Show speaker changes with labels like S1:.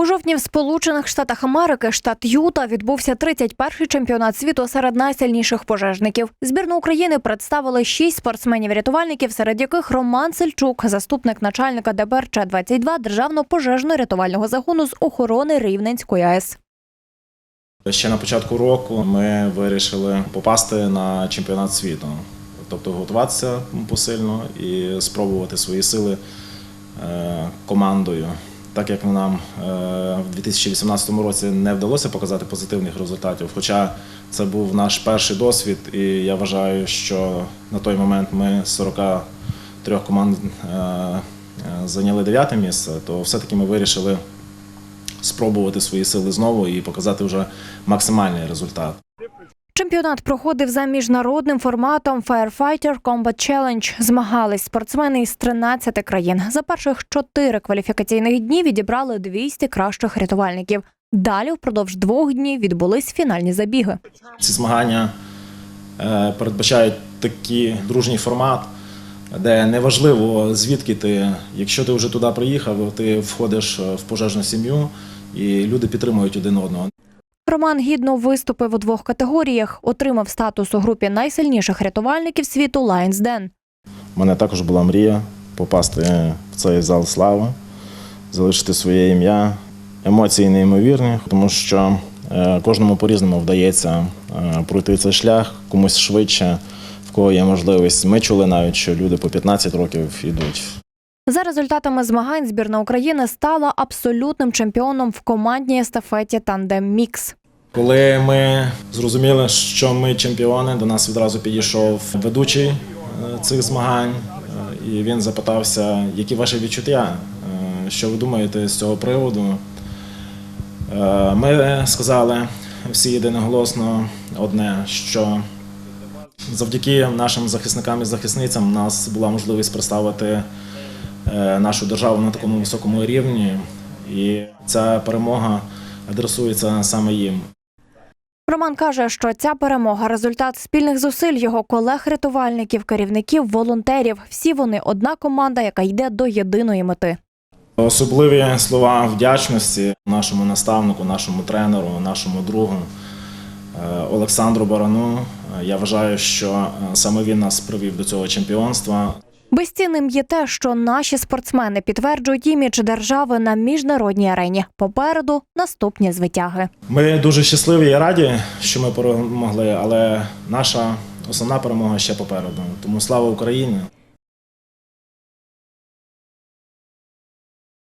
S1: У жовтні в Сполучених Штатах Америки, штат Юта, відбувся 31-й чемпіонат світу серед найсильніших пожежників. Збірну України представили шість спортсменів-рятувальників, серед яких Роман Сельчук, заступник начальника ДБР Ч-22 Державного пожежно-рятувального загону з охорони Рівненської АЕС.
S2: Ще на початку року ми вирішили попасти на чемпіонат світу, тобто готуватися посильно і спробувати свої сили е, командою. Так як нам е, в 2018 році не вдалося показати позитивних результатів, хоча це був наш перший досвід, і я вважаю, що на той момент ми з 43 команд е, е, зайняли дев'яте місце, то все-таки ми вирішили спробувати свої сили знову і показати вже максимальний результат.
S1: Чемпіонат проходив за міжнародним форматом Firefighter Combat Challenge. Змагались спортсмени із 13 країн. За перших чотири кваліфікаційних дні відібрали 200 кращих рятувальників. Далі впродовж двох днів відбулись фінальні забіги.
S2: Ці змагання е, передбачають такий дружній формат, де неважливо звідки ти, якщо ти вже туди приїхав, ти входиш е, в пожежну сім'ю і люди підтримують один одного.
S1: Роман гідно виступив у двох категоріях. Отримав статус у групі найсильніших рятувальників світу Lions Den.
S2: У мене також була мрія попасти в цей зал слави, залишити своє ім'я. Емоції неймовірні, тому що е, кожному по-різному вдається е, пройти цей шлях, комусь швидше, в кого є можливість. Ми чули навіть, що люди по 15 років йдуть.
S1: За результатами змагань збірна України стала абсолютним чемпіоном в командній естафеті Тандем Мікс.
S2: Коли ми зрозуміли, що ми чемпіони, до нас відразу підійшов ведучий е, цих змагань, е, і він запитався, які ваші відчуття, е, що ви думаєте з цього приводу. Ми сказали всі єдиноголосно одне, що завдяки нашим захисникам і захисницям у нас була можливість представити нашу державу на такому високому рівні, і ця перемога адресується саме їм.
S1: Роман каже, що ця перемога результат спільних зусиль його колег-рятувальників, керівників, волонтерів. Всі вони одна команда, яка йде до єдиної мети.
S2: Особливі слова вдячності нашому наставнику, нашому тренеру, нашому другу е, Олександру Барану. Е, Я вважаю, що е, саме він нас привів до цього чемпіонства.
S1: Безцінним є те, що наші спортсмени підтверджують імідж держави на міжнародній арені. Попереду наступні звитяги.
S2: Ми дуже щасливі і раді, що ми перемогли, але наша основна перемога ще попереду. Тому слава Україні!